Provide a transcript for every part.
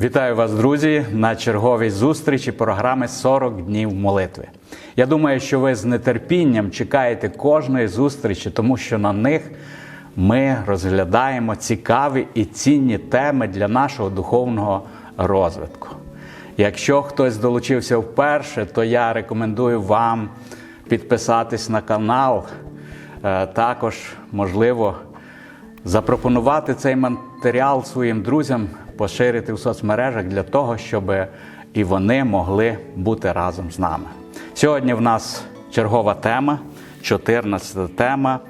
Вітаю вас, друзі, на черговій зустрічі програми «40 днів молитви. Я думаю, що ви з нетерпінням чекаєте кожної зустрічі, тому що на них ми розглядаємо цікаві і цінні теми для нашого духовного розвитку. Якщо хтось долучився вперше, то я рекомендую вам підписатись на канал. Е, Також, можливо, запропонувати цей матеріал своїм друзям, поширити в соцмережах для того, щоб і вони могли бути разом з нами. Сьогодні в нас чергова тема, 14 тема,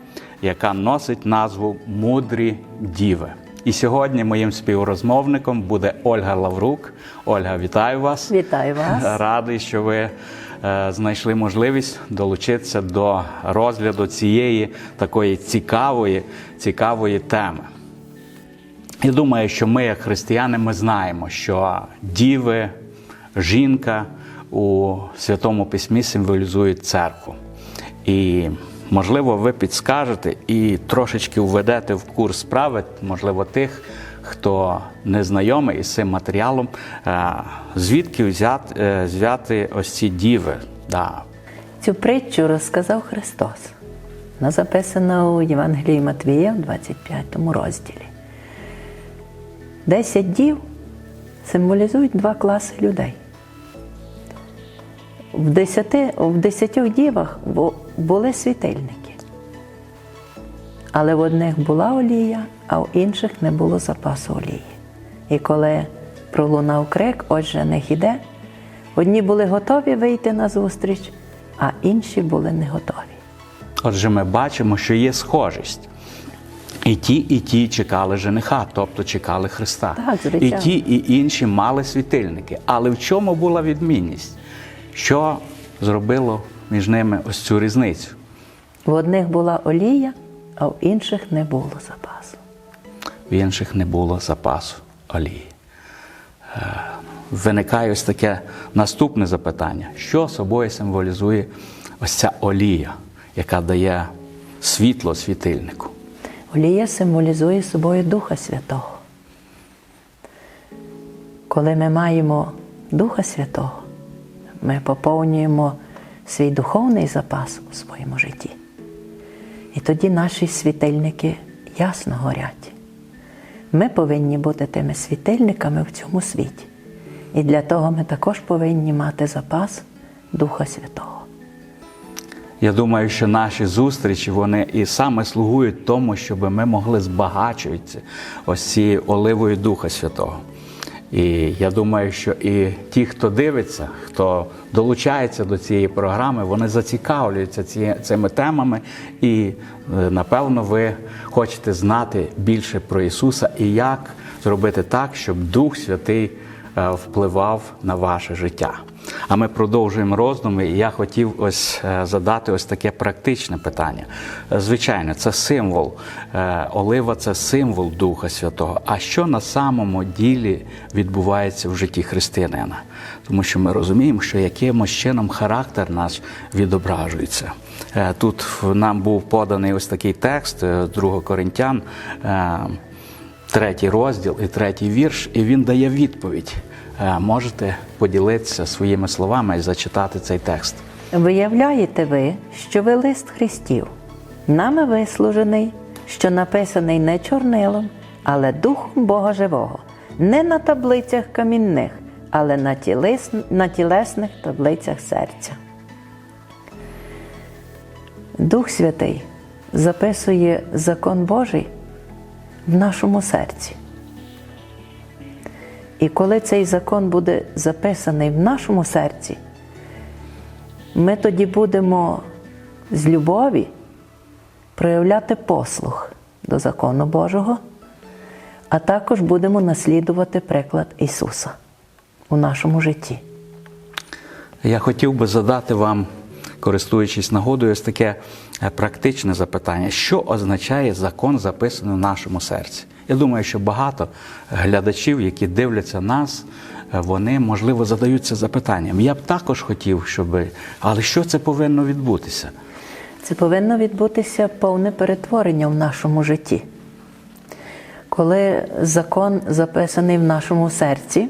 яка носить назву Мудрі діви. І сьогодні моїм співрозмовником буде Ольга Лаврук. Ольга, вітаю вас. Вітаю вас. Радий, що ви е, знайшли можливість долучитися до розгляду цієї такої цікавої, цікавої теми. Я думаю, що ми, як християни, ми знаємо, що діви, жінка у Святому Письмі символізують церкву. І, можливо, ви підскажете і трошечки введете в курс справи, можливо, тих, хто не знайомий із цим матеріалом, е, звідки взяти, е, взяти ось ці діви. Да. Цю притчу розказав Христос. Вона записана у Євангелії Матвія в 25 розділі. Десять дів символізують два класи людей. В, десяти, в десятьох дівах були світильники. Але в одних була олія, а в інших не було запасу олії. І коли пролунав крик, отже, них іде, одні були готові вийти на зустріч, а інші були не готові. Отже, ми бачимо, що є схожість. І ті, і ті чекали жениха, тобто чекали Христа. Так, звичайно. і ті, і інші мали світильники. Але в чому була відмінність? Що зробило між ними ось цю різницю? В одних була олія, а в інших не було запасу. В інших не було запасу олії. Е, Виникає ось таке наступне запитання: що собою символізує ось ця олія, яка дає світло світильнику? Олія символізує собою Духа Святого. Коли ми маємо Духа Святого, ми поповнюємо свій духовний запас у своєму житті. І тоді наші світильники ясно горять. Ми повинні бути тими світильниками в цьому світі. І для того ми також повинні мати запас Духа Святого. Я думаю, що наші зустрічі вони і саме слугують тому, щоб ми могли збагачуватися ось цією оливою Духа Святого. І я думаю, що і ті, хто дивиться, хто долучається до цієї програми, вони зацікавлюються ці, цими темами, і е, напевно ви хочете знати більше про Ісуса і як зробити так, щоб Дух Святий е, впливав на ваше життя. А ми продовжуємо роздуми, і я хотів ось е, задати ось таке практичне питання. Е, Звичайно, це символ. е, Олива це символ Духа Святого. А що на самому ділі відбувається в житті християнина? Тому що ми розуміємо, що якимось чином характер наш відображується. Тут нам був поданий ось такий текст е, 2 Коринтян. третій розділ і третій вірш, і він дає відповідь. Е, Можете поділитися своїми словами і зачитати цей текст. Виявляєте ви, що ви лист Христів, нами вислужений, що написаний не чорнилом, але Духом Бога Живого, не на таблицях камінних, але на, тілес, на тілесних таблицях серця. Дух Святий записує закон Божий в нашому серці. І коли цей закон буде записаний в нашому серці, ми тоді будемо з любові проявляти послух до закону Божого, а також будемо наслідувати приклад Ісуса у нашому житті. Я хотів би задати вам, користуючись нагодою, ось таке е, практичне запитання: що означає закон, записаний в нашому серці? Я думаю, що багато глядачів, які дивляться нас, е, вони можливо задаються запитанням. Я б також хотів, щоб але що це повинно відбутися? Це повинно відбутися повне перетворення в нашому житті. Коли закон записаний в нашому серці,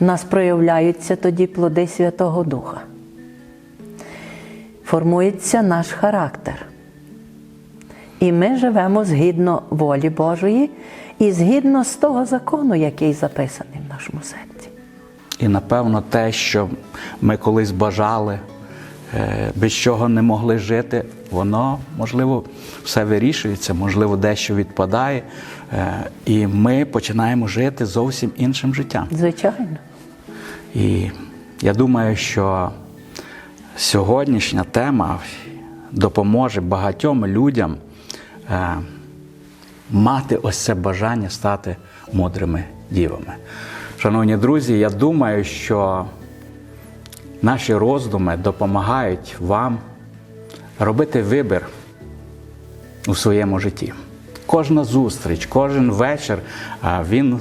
в нас проявляються тоді плоди Святого Духа. Формується наш характер. І ми живемо згідно волі Божої і згідно з того закону, який записаний в нашому серці. І напевно те, що ми колись бажали, е, без чого не могли жити, воно можливо все вирішується, можливо, дещо відпадає, е, і ми починаємо жити зовсім іншим життям. Звичайно. І я думаю, що сьогоднішня тема допоможе багатьом людям мати ось це бажання стати мудрими дівами. Шановні друзі, я думаю, що наші роздуми допомагають вам робити вибір у своєму житті. Кожна зустріч, кожен вечір він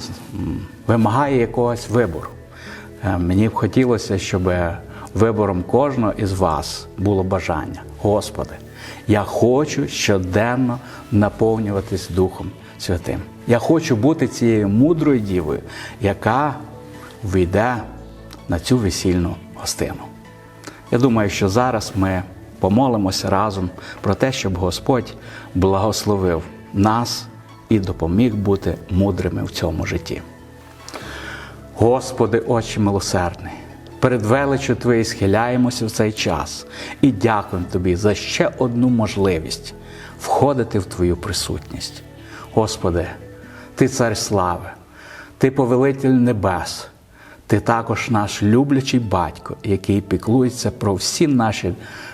вимагає якогось вибору. Е, Мені б хотілося, щоб вибором кожного із вас було бажання. Господи, я хочу щоденно наповнюватись Духом Святим. Я хочу бути цією мудрою дівою, яка вийде на цю весільну гостину. Я думаю, що зараз ми помолимося разом про те, щоб Господь благословив нас і допоміг бути мудрими в цьому житті. Господи, Отче милосердний, перед величю Твоєю схиляємося в цей час і дякуємо Тобі за ще одну можливість входити в Твою присутність. Господи, Ти цар слави, Ти повелитель небес, Ти також наш люблячий батько, який піклується про всі наші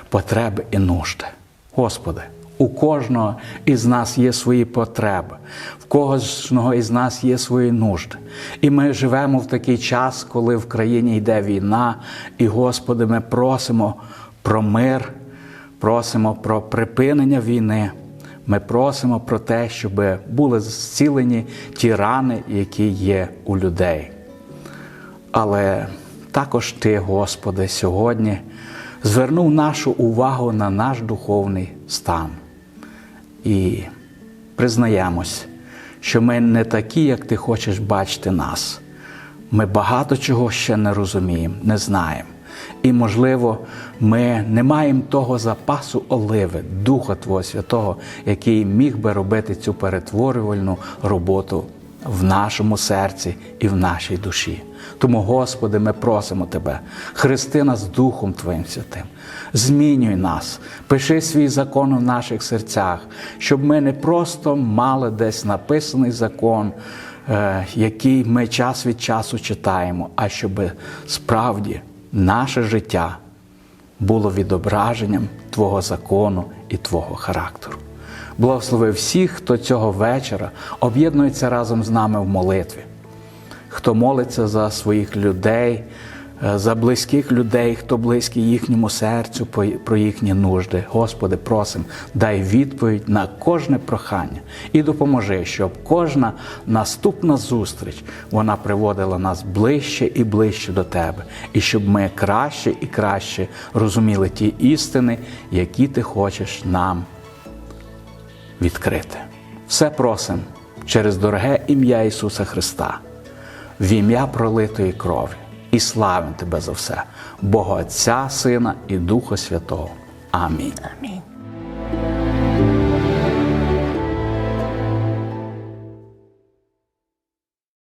потреби і нужди. Господи, у кожного із нас є свої потреби, в кожного із нас є свої нужди. І ми живемо в такий час, коли в країні йде війна, і, Господи, ми просимо про мир, просимо про припинення війни. Ми просимо про те, щоб були зцілені ті рани, які є у людей. Але також Ти, Господи, сьогодні звернув нашу увагу на наш духовний стан. І признаємось, що ми не такі, як Ти хочеш бачити нас. Ми багато чого ще не розуміємо, не знаємо. І, можливо, ми не маємо того запасу оливи, Духа Твого Святого, який міг би робити цю перетворювальну роботу в нашому серці і в нашій душі. Тому, Господи, ми просимо Тебе, хрести нас Духом Твоїм Святим, змінюй нас, пиши свій закон в наших серцях, щоб ми не просто мали десь написаний закон, е, який ми час від часу читаємо, а щоб справді наше життя було відображенням Твого закону і Твого характеру. Благослови всіх, хто цього вечора об'єднується разом з нами в молитві, хто молиться за своїх людей, е, за близьких людей, хто близький їхньому серцю про їхні нужди. Господи, просим, дай відповідь на кожне прохання і допоможи, щоб кожна наступна зустріч вона приводила нас ближче і ближче до Тебе, і щоб ми краще і краще розуміли ті істини, які Ти хочеш нам відкрити. Все просим через дороге ім'я Ісуса Христа, в ім'я пролитої крові, і славим Тебе за все, Бога Отця, Сина і Духа Святого. Амінь. Амінь.